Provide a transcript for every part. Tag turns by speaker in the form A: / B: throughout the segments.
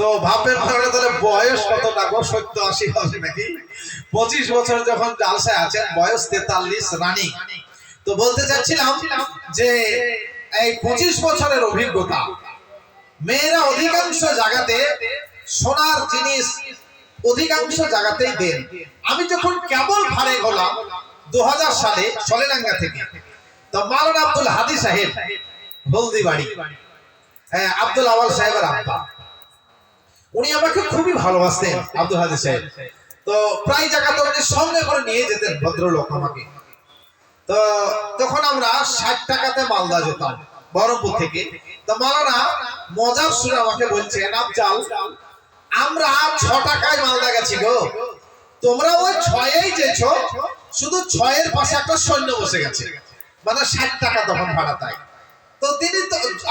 A: তো ভাববেন ভাবলে তাহলে বয়স কত টাকা সত্য, আশি হবে নাকি? পঁচিশ বছর যখন জালসায় আছেন, বয়স তেতাল্লিশ, রানী। তো বলতে চাচ্ছিলাম যে এই পঁচিশ বছরের অভিজ্ঞতা, মেয়েরা অধিকাংশ জায়গাতে সোনার জিনিস অধিকাংশ জায়গাতেই দেন। আমি যখন কেবল ফারে হলাম দু হাজার সালে সলেনাঙ্গা থেকে, তো মালানা আব্দুল হাদি সাহেব, হলদিবাড়ি। হ্যাঁ আব্দুল আওয়াল সাহেবের আব্বা। উনি আমাকে খুবই ভালোবাসতেন, আব্দুল হাদি সাহেব। তো প্রায় জায়গাতে উনি সঙ্গে করে নিয়ে যেতেন ভদ্রলোক আমাকে। তো তখন আমরা ষাট টাকাতে মালদা যেতাম, বহরমপুর থেকে। তো মালানা মজার সুরে আমাকে বলছেন, আফজাল, আমরা ছ টাকায় মালদা গেছি গো। তোমরা ওই ছয়েই যেছ, শুধু ছয়ের পাশে একটা সৈন্য বসে গেছে। মানে ষাট টাকা তখন ভাড়া তাই। তো তিনি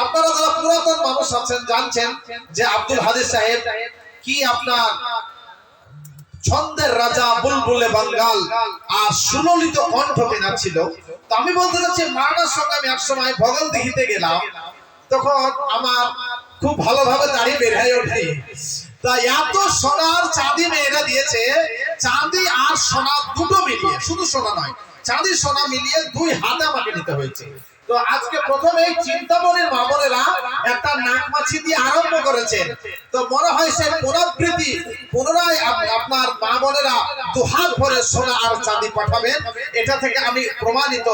A: আপনারা যারা পুরাতন মানুষ আছেন, জানছেন যে আব্দুল হাদিস সাহেব কি আপনার ছন্দের রাজা বুলবুলে বাঙ্গাল আর সুললিত কণ্ঠ কেনা ছিল? তো আমি বলতে চাচ্ছি, মারানার সঙ্গে আমি ভগল গেলাম। তখন আমার খুব ভালোভাবে দাড়ি হয়ে ওঠে তা এত সোনার চাঁদি মেয়েরা দিয়েছে, চাঁদি আর সোনা দুটো মিলিয়ে, শুধু সোনা নয়, চাঁদি সোনা মিলিয়ে দুই হাতে আমাকে নিতে হয়েছে। তো আজকে প্রথমে চিন্তামণির মামনেরা একটা নাক মাছি দিয়ে আরম্ভ করেছেন। তো মনে হয় সে পুনরাবৃত্তি পুনরায় আপনার মা বোনেরা দু ভরে সোনা আর চাঁদি পাঠাবেন। এটা থেকে আমি প্রমাণিত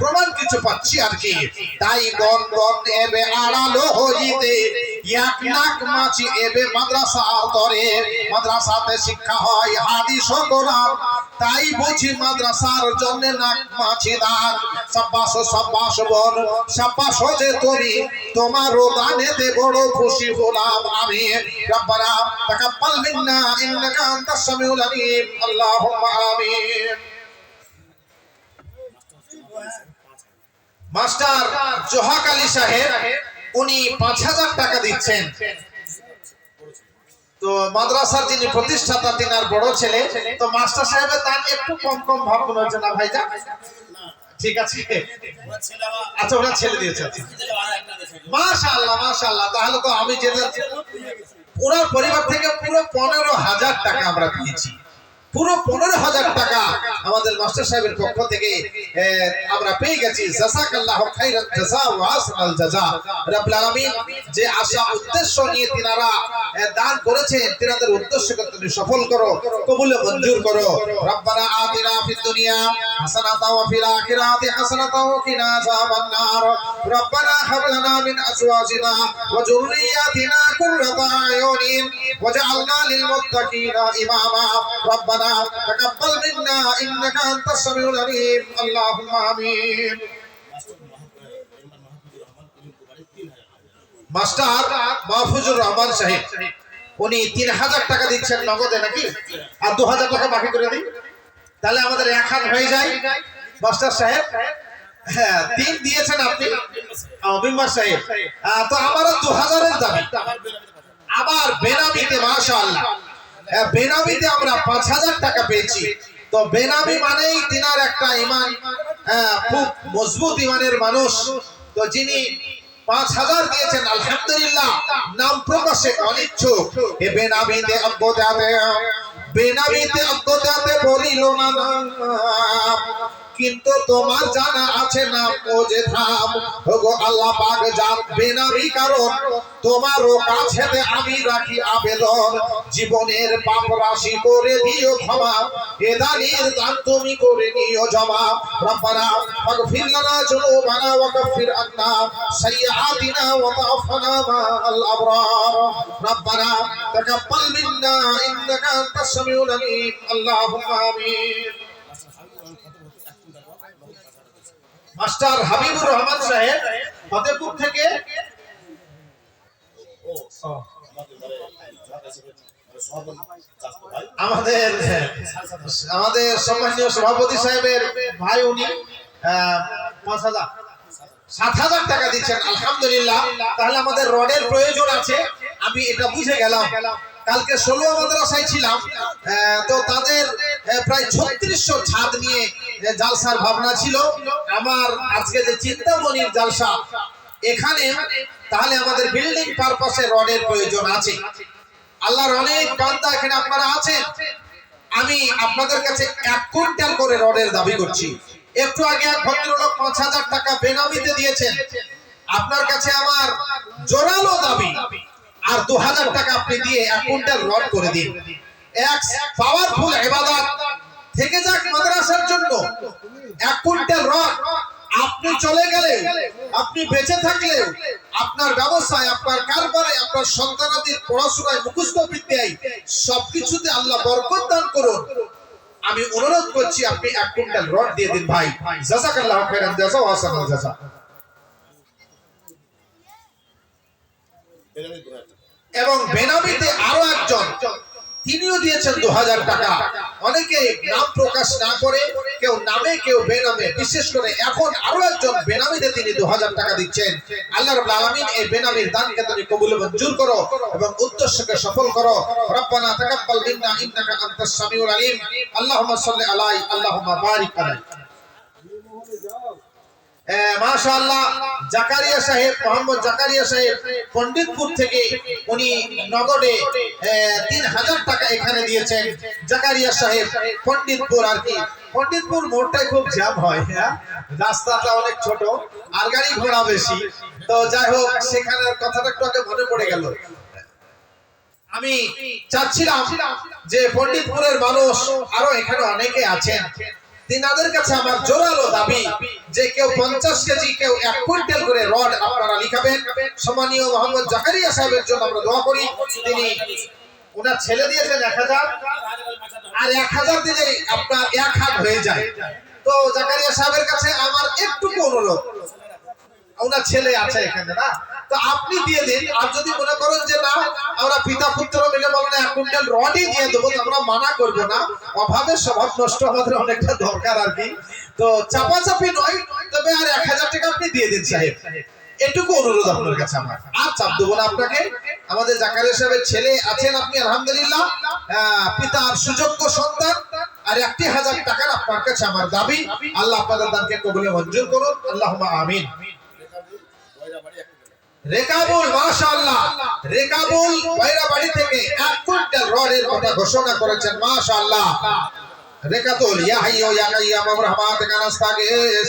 A: প্রমাণ কিছু পাচ্ছি আর কি। তাই গন গন এবে আড়ালো হইতে, এক নাক মাছি এবে মাদ্রাসা তরে। মাদ্রাসাতে শিক্ষা হয় হাদিস ও কোরআন। তাই বুঝি মাদ্রাসার জন্য নাক মাছি দান। সাব্বাস সাব্বাস বল। সাব্বাস যে তুমি তোমারও দানেতে বড় খুশি হলাম আমি। রব্বানা তাকাব্বাল মিন্না ইন্নাকা আনতাস সামিউল আলিম। আল্লাহুম্মা আমিন। মাস্টার জোহাক আলী সাহেব, উনি পাঁচ হাজার টাকা দিচ্ছেন। তো মাদ্রাসার যিনি প্রতিষ্ঠাতা, তিনি আর বড় ছেলে, তো মাস্টার সাহেবের তার একটু কম কম ভাব মনে হচ্ছে না ভাইজা। ঠিক আছে। আচ্ছা ওরা ছেলে দিয়েছে মাশাআল্লাহ মাশাআল্লাহ, তাহলে তো আমি যেটা ওনার পরিবার থেকে পুরো পনেরো হাজার টাকা আমরা পেয়েছি পুরো পনেরো হাজার টাকা আমাদের মাস্টার সাহেবের পক্ষ থেকে আমরা পেয়ে গেছি। যে আশা, উদ্দেশ্য নিয়ে তিনারা দান করেছেন, তিনাদের উদ্দেশ্যকে তুমি সফল করো, কবুলে মঞ্জুর করো। রব্বানা আতিনা ফিদ দুনিয়া হাসানাতা ফিল আখিরাতি হাসানাতা কিনা আযাবান নার। রব্বানা হাব লানা মিন আজওয়াজিনা ওয়া যুররিয়াতিনা কুররাতা আয়ুনিন। ওয়াজআলনা লিল মুত্তাকিনা ইমামা। রব্বানা মাস্টার মাহফুজুর রহমান সাহেব, উনি তিন হাজার টাকা দিচ্ছেন নগদে নাকি? আর দু হাজার টাকা বাকি করে তাহলে আমাদের এক হাত হয়ে যায়। মাস্টার সাহেব হ্যাঁ তিন দিয়েছেন আপনি। সাহেব। তো আমারও দু আবার বেনামিতে, মাশাআল্লাহ। বেনামিতে আমরা পাঁচ হাজার টাকা পেয়েছি তো বেনামি মানেই তিনার একটা ইমান খুব মজবুত ইমানের মানুষ তো যিনি পাঁচ হাজার দিয়েছেন আলহামদুলিল্লাহ নাম প্রকাশে অনিচ্ছুক এ বেনামিতে অজ্ঞতাতে বেনামিতে অজ্ঞতাতে বলিল না। কিন্তু তোমার জানা আছে না ও যে ধাম ওগো আল্লাহ পাক জান বেনামি কারণ। তোমারও কাছে আমি রাখি আবেদন। জীবনের পাপ রাশি করে দিও ক্ষমা। এদানির দান তুমি করে নিও জমা। রব্বানা ফাগফির লানা যুনুবানা ওয়া কাফির আন্না। সাইয়্যাতিনা ওয়া তাওফানা মা'আল আবরার। রব্বানা তাকাব্বাল মিন্না ইন্নাকা আনতাস সামিউল আলিম। আল্লাহুম্মা আমিন। মাস্টার হাবিবুর রহমান সাহেব ফতেপুর থেকে। আমাদের আমাদের সম্মানীয় সভাপতি সাহেবের ভাই উনি পাঁচ হাজার, সাত হাজার টাকা দিচ্ছেন, আলহামদুলিল্লাহ। তাহলে আমাদের রডের প্রয়োজন আছে। আমি এটা বুঝে গেলাম। কালকে ষোলো মাদ্রাসায় ছিলাম তো তাদের প্রায় ছত্রিশশো ছাদ নিয়ে জালসার ভাবনা ছিল। আমার আজকে যে চিন্তামণির জালসা, এখানে তাহলে আমাদের বিল্ডিং পারপাসে রডের প্রয়োজন আছে। আল্লাহর অনেক বান্দা এখানে আপনারা আছেন। আমি আপনাদের কাছে এক কুইন্টাল করে রডের দাবি করছি। একটু আগে এক ভদ্রলোক পাঁচ হাজার টাকা বেনামিতে দিয়েছেন। আপনার কাছে আমার জোরালো দাবি। আর দু হাজার টাকা আপনি দিয়ে এক কুইন্টাল রড করে দিন। এক পাওয়ারফুল এবাদত থেকে যাক মাদ্রাসার জন্য। এক কুইন্টাল রড। আপনি চলে গেলে, আপনি বেঁচে থাকলে আপনার ব্যবসায়, আপনার কারবারে, আপনার সন্তানাদির পড়াশোনায় মুখস্থ বিদ্যায় সবকিছুতে আল্লাহ বরকত দান করুন। আমি অনুরোধ করছি, আপনি এক কুইন্টাল রড দিয়ে দিন ভাই। জাযাকাল্লাহ খাইরান জাযা ওয়া আহসানাল জাযা এবং বেনামিতে আরও একজন। তিনিও দিয়েছেন দু হাজার টাকা। অনেকে নাম প্রকাশ না করে, কেউ নামে, কেউ বেনামে। বিশেষ করে এখন আরও একজন বেনামিতে তিনি দু হাজার টাকা দিচ্ছেন। আল্লাহ আলামিন এই বেনামির দানকে তুমি কবুল মঞ্জুর করো এবং উদ্দেশ্যকে সফল করো। রব্বানা তাকাব্বাল মিন্না ইন্নাকা আনতাস আলিম। আল্লাহুম্মা সাল্লি আলাই। মাশাআল্লাহ, জাকারিয়া সাহেব, মোহাম্মদ জাকারিয়া সাহেব পণ্ডিতপুর থেকে উনি নগদে তিন হাজার টাকা এখানে দিয়েছেন। জাকারিয়া সাহেব পণ্ডিতপুর আর কি। পণ্ডিতপুর মোড়টাই খুব জ্যাম হয় হ্যাঁ? রাস্তাটা অনেক ছোট, আর গাড়ি ঘোড়া বেশি। তো যাই হোক, সেখানের কথাটা একটু আগে মনে পড়ে গেল। আমি চাচ্ছিলাম যে পণ্ডিতপুরের মানুষ আরও এখানে অনেকে আছেন। তিনাদের কাছে আমার জোরালো দাবি যে কেউ পঞ্চাশ কেজি, কেউ এক কুইন্টাল করে রড আপনারা লিখাবেন। সম্মানীয় মোহাম্মদ জাকারিয়া সাহেবের জন্য আমরা দোয়া করি। তিনি ওনার ছেলে দিয়েছেন এক হাজার, আর এক হাজার দিলে আপনার এক হাত হয়ে যায়। তো জাকারিয়া সাহেবের কাছে আমার একটুকু অনুরোধ। ওনার ছেলে আছে এখানে, না? তো আপনি দিয়ে দিন। আর যদি মনে করেন যে না আমরা পিতা পুত্র মিলে বলেন এক কুইন্টাল রডই দিয়ে দেবো আমরা মানা করব না। অভাবের স্বভাব নষ্ট আমাদের অনেকটা দরকার আর কি। তো চাপাচাপি নয় তবে আর এক হাজার টাকা আপনি দিয়ে দিন সাহেব। এটুকু অনুরোধ আপনার কাছে আমার। আর চাপ দেবো না আপনাকে। আমাদের জাকারিয়া সাহেবের ছেলে আছেন আপনি আলহামদুলিল্লাহ। আহ, পিতার সুযোগ্য সন্তান। আর একটি হাজার টাকার আপনার কাছে আমার দাবি। আল্লাহ আপনাদের দানকে কবুলে মঞ্জুর করুন। আল্লাহ আমিন। রেকাবুল, মাশাআল্লাহ। রেকাবুল বাইরা বাড়ি থেকে এক কুইন্টাল রডের কথা ঘোষণা করেছেন, মাশাআল্লাহ। রেকাতুল ইয়া হাইয়ু ইয়া কাইয়াম রহমাতিকা নাস্তাগিস।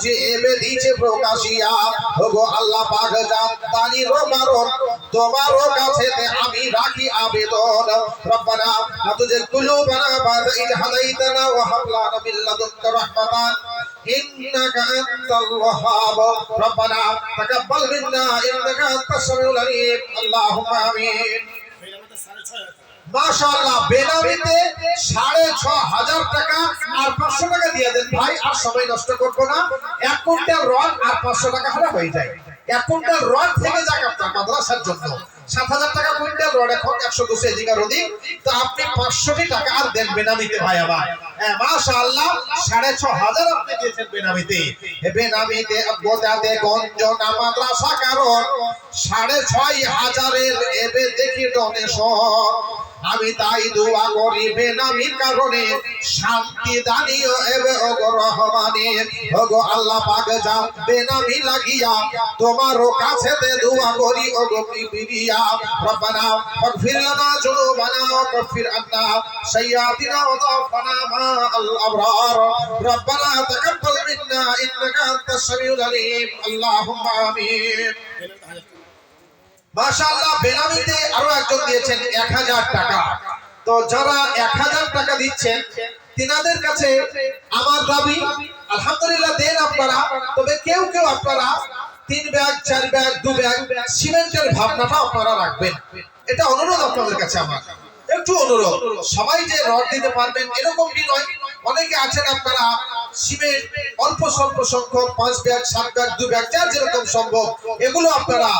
A: বুঝে এবে দিছে প্রকাশিয়া। ওগো আল্লাহ পাক জান দানির কারণ তোমারও কাছে আমি রাখি আবেদন। রব্বানা লা তুজিল কুলুবানা বাদা হাদাইতানা ওয়া হাব লানা মিন রাহমাতান। ইন্নাকা আনতাল ওয়াহ্হাব রব্বানা তাকাব্বাল মিন্না, ইন্নাকা আনতাস সামিউল আলিম। আল্লাহুম্মা আমিন। মাশাআল্লাহ, বেনামিতে সাড়ে ছ হাজার টাকা আর পাঁচশো টাকা দিয়ে দেন। ভাই, আর সময় নষ্ট করব না। এক কুইন্টাল রড আর পাঁচশো টাকা হারা হয়ে যায়। এক কুইন্টাল রড থেকে যাক মাদ্রাসার জন্য। সাত হাজার টাকা কুইন্টাল রড এখন একশো দুশো এদিকার ওদিক। তো আপনি পাঁচশোটি টাকা আর দেন বেনামিতে, ভাই, আবার। হ্যাঁ মাশাআল্লাহ, সাড়ে ছ হাজার আপনি দিয়েছেন বেনামিতে। বেনামিতে বোঝাতে গঞ্জনা মাদ্রাসা কারণ সাড়ে ছয় হাজারের এবে দেখি ডোনেশন। আমি তাই দোয়া করি বেনামির কারণে শান্তি দানিও এবে ওগো রহমানে। ওগো আল্লাহ পাক যা বেনামি লাগিয়া তোমারও কাছেতে দোয়া করি, ওগো বিবিয়া রব্বানা ফাগফির লানা যুনুবানা ওয়া কাফির আন্না। সাইয়্যাতিনা ওয়া মা আল আবরার রব্বানা তাকাব্বাল মিন্না, ইন্নাকা আনতাস সামিউল আলিম। আল্লাহুম্মা আমিন। মাশাআল্লাহ, বেনামিতে আরও একজন দিয়েছেন এক হাজার টাকা। তো যারা এক হাজার টাকা দিচ্ছেন, তিনাদের কাছে আমার দাবি, আলহামদুলিল্লাহ দেন আপনারা, তবে কেউ কেউ আপনারা তিন ব্যাগ, চার ব্যাগ, দু ব্যাগ সিমেন্টের ভাবনাটা আপনারা রাখবেন। এটা অনুরোধ আপনাদের কাছে আমার। একটু অনুরোধ, সবাই যে রড দিতে পারবেন এরকমটি নয়, অনেকে আছেন আপনারা সিমেন্ট অল্প স্বল্প সংখ্যক, পাঁচ ব্যাগ, সাত ব্যাগ, দু ব্যাগ যার যেরকম সম্ভব, এগুলো আপনারা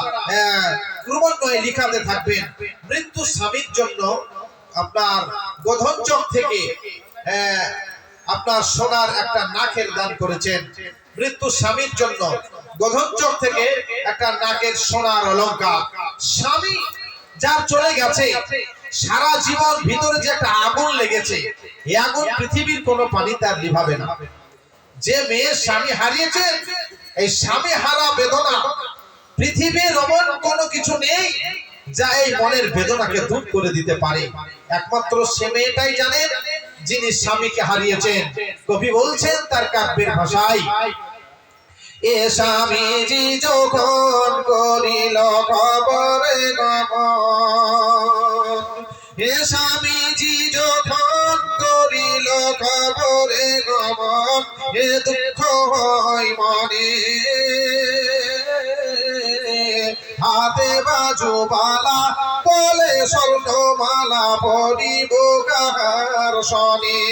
A: ক্রমান্বয়ে লিখাতে থাকবেন। মৃত্যু স্বামীর জন্য আপনার থেকে আপনার সোনার একটা নাকের দান করেছেন। মৃত্যু স্বামীর জন্য থেকে একটা নাকের সোনার অলংকার স্বামী যার চলে গেছে, সারা জীবন ভিতরে যে একটা আগুন লেগেছে, এই আগুন পৃথিবীর কোনো পানি তার নিভাবে না। যে মেয়ে স্বামী হারিয়েছে এই স্বামী হারা বেদনা পৃথিবীর এমন কোনো কিছু নেই যা এই মনের বেদনাকে দূর করে দিতে পারে। একমাত্র সে মেয়েটাই জানেন যিনি স্বামীকে হারিয়েছেন। কবি বলছেন, তার কাব্যের ভাষায়, এ স্বামীজি যখন করিল খবরে গমন হে স্বামীজি যখন করিল খবরে গমন হে দুঃখ হয় মনে। হাতে বলে স্বর্ণমালা পরিব শনি।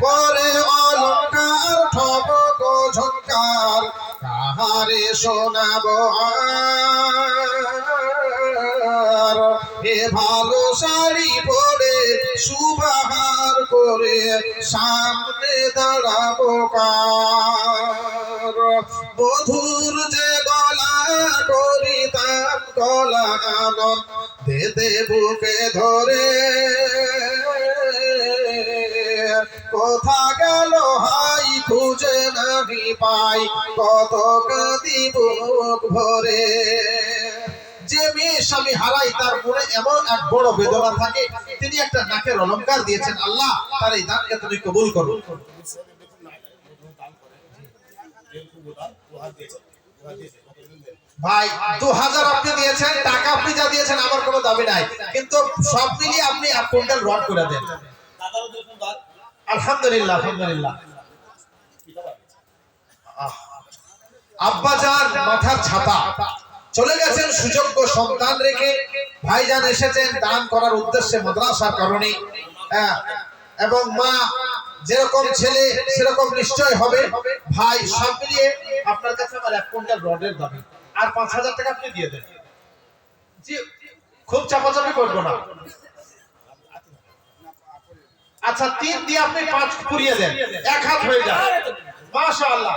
A: পরে অলঙ্কার ঠবক শোনাবো এ ভালো শাড়ি পরে সুবাহার করে সামনে দাঁড়াবো কার। বধুর যে গলা করিতাম গলা আনন্দ দেতে বুকে ধরে। কোথা গেল হাই খুঁজে নাহি পাই, কত কাঁদি বুক ভরে। যে মেয়ে স্বামী হারাই তার মনে এমন এক বড় বেদনা থাকে, তিনি একটা নাকের অলংকার দিয়েছেন, আল্লাহ, তার এই দানকে তুমি কবুল করো। ভাই দু হাজার আপনি দিয়েছেন টাকা আপনি যা দিয়েছেন আমার কোনো দাবি নাই। কিন্তু সব মিলিয়ে আপনি এক কুইন্টাল রড করে দেন। আলহামদুলিল্লাহ আলহামদুলিল্লাহ। মাথার চলে গেছেন সুযোগ্য সন্তান রেখে। ভাইজান এসেছেন দান করার উদ্দেশ্যে মাদ্রাসার কারণে। হ্যাঁ, এবং মা যেরকম ছেলে সেরকম নিশ্চয় হবে। ভাই সব মিলিয়ে আপনার কাছে আমার এক কুইন্টাল রডের দাবি। আর পাঁচ হাজার টাকা আপনি দিয়ে দেন। খুব চাপাচাপি করব না। আচ্ছা তিন দিয়ে আপনি পাঁচ পুড়িয়ে দেন। এক হাত হয়ে যায় মাশা আল্লাহ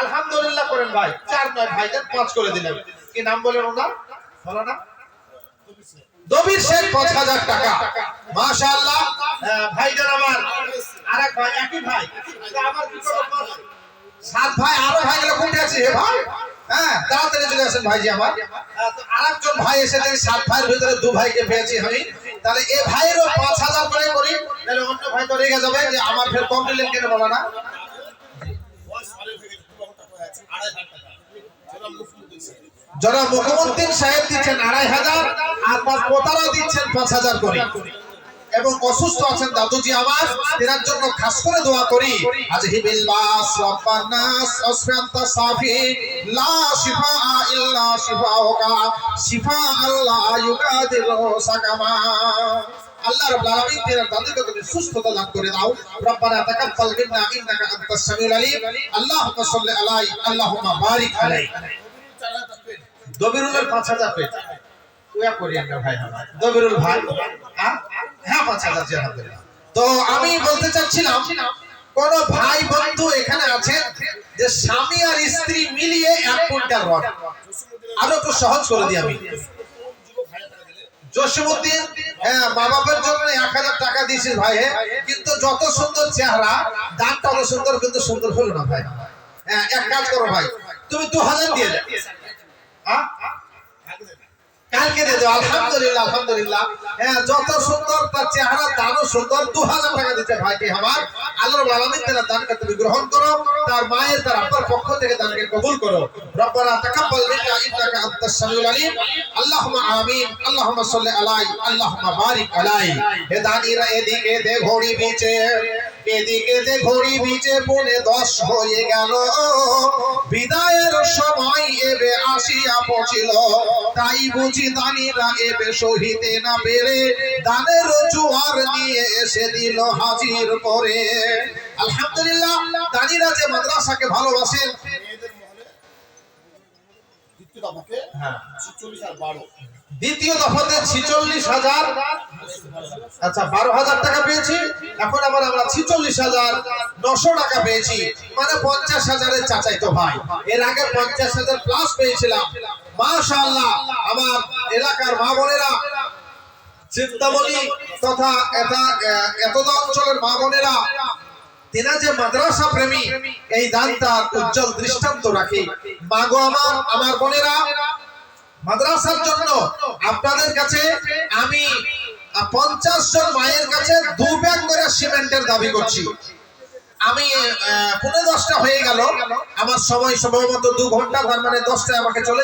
A: আলহামদুলিল্লাহ করেন ভাই। চার নয় ভাই, দেন পাঁচ করে দিলেন। কি নাম বলেন ওনার? বলো না দবির শেখ, পাঁচ হাজার টাকা। মাশা আল্লাহ আমার আরেক ভাই, একই ভাই। আমার সাত ভাই, আরও ভাই গেলে আছে। হে ভাই? হ্যাঁ তাড়াতাড়ি চলে আমার। করে যাবে, যে আমার ফের যারা মুখ্যমন্ত্রী সাহেব দিচ্ছেন আড়াই হাজার, আর পাঁচ দিচ্ছেন পাঁচ হাজার করে। এবং অসুস্থ আছেন দাদুজি আমার তেনার জন্য খাস করে দোয়া করি। আজ হিবিল বাস রব্বানাস সাফি লা শিফা ইল্লা শিফাউকা, শিফা আল্লাহ সাকামা। আল্লাহ রাব্বুল আলামিন তুমি সুস্থতা দান করে দাও। রব্বানা তাকাব্বাল মিন্না ইন্নাকা আনতাস সামিউল আলিম। আল্লাহুম্মা সাল্লি আলাই, আল্লাহুম্মা বারিক আলাই। দবিরুলের ওয়া করি আমরা ভাই দবিরুল ভাই। হ্যাঁ তো আমি বলতে চাচ্ছিলাম, কোন ভাই বন্ধু এখানে আছেন যে স্বামী আর স্ত্রী মিলিয়ে এক কুইন্টাল রড? আরও একটু সহজ করে দিই আমি। হ্যাঁ জন্য এক হাজার টাকা ভাই হ্যাঁ কিন্তু যত সুন্দর চেহারা, দাঁতটা অত সুন্দর কিন্তু সুন্দর হলো না ভাই। হ্যাঁ এক কাজ করো ভাই, তুমি দু হাজার দিয়ে? কালকে দিয়ে দাও, আলহামদুলিল্লাহ আলহামদুলিল্লাহ। হ্যাঁ যত সুন্দর তার চেহারা দানও সুন্দর। দু হাজার টাকা দিচ্ছে ভাইকে আমার। আল্লাহ আলমিন তার দানকে তুমি গ্রহণ করো, তার মায়ের, তার আপনার পক্ষ থেকে দানকে কবুল করো। রব্বানা তাকাব্বাল মিন্না ইন্নাকা আনতাস সামিউল আলিম। আল্লাহুম্মা আমিন আলাই, আল্লাহুম্মা বারিক আলাই। হে দানিরা, এদিকে দে ঘড়ি বিচে। এদিকে দে ঘড়ি বিচে পৌনে দশ হয়ে গেল। বিদায়ের সময় এবে আসিয়া পৌঁছিল তাই বুঝি দানিরা এবে সহিতে না পেরে দানের জোয়ার নিয়ে এসে দিল হাজির করে। আলহামদুলিল্লাহ দানিরা যে মাদ্রাসাকে ভালোবাসেন। হ্যাঁ। দ্বিতীয় দফাতে ছিচল্লিশ হাজার। আচ্ছা বারো হাজার টাকা পেয়েছি। এখন আবার আমরা ছিচল্লিশ হাজার নশো টাকা পেয়েছি। মানে পঞ্চাশ হাজারের চাচাই তো ভাই। এর আগে পঞ্চাশ হাজার প্লাস পেয়েছিলাম। মাশাআল্লাহ, আমার এলাকার মা বোনেরা, চিন্তামণি তথা এতদা অঞ্চলের মা বোনেরা, তেনা যে মাদ্রাসা প্রেমী, এই দান তার উজ্জ্বল দৃষ্টান্ত রাখে। মাগো আমার আমার বোনেরা মাদ্রাসার জন্য আপনাদের কাছে আমি পঞ্চাশ জন মায়ের কাছে দু ব্যাগ করে সিমেন্টের দাবি করছি। আমি আহ, পৌনে দশটা হয়ে গেল। আমার সময় সম্ভবত দু ঘণ্টা তার মানে দশটায় আমাকে চলে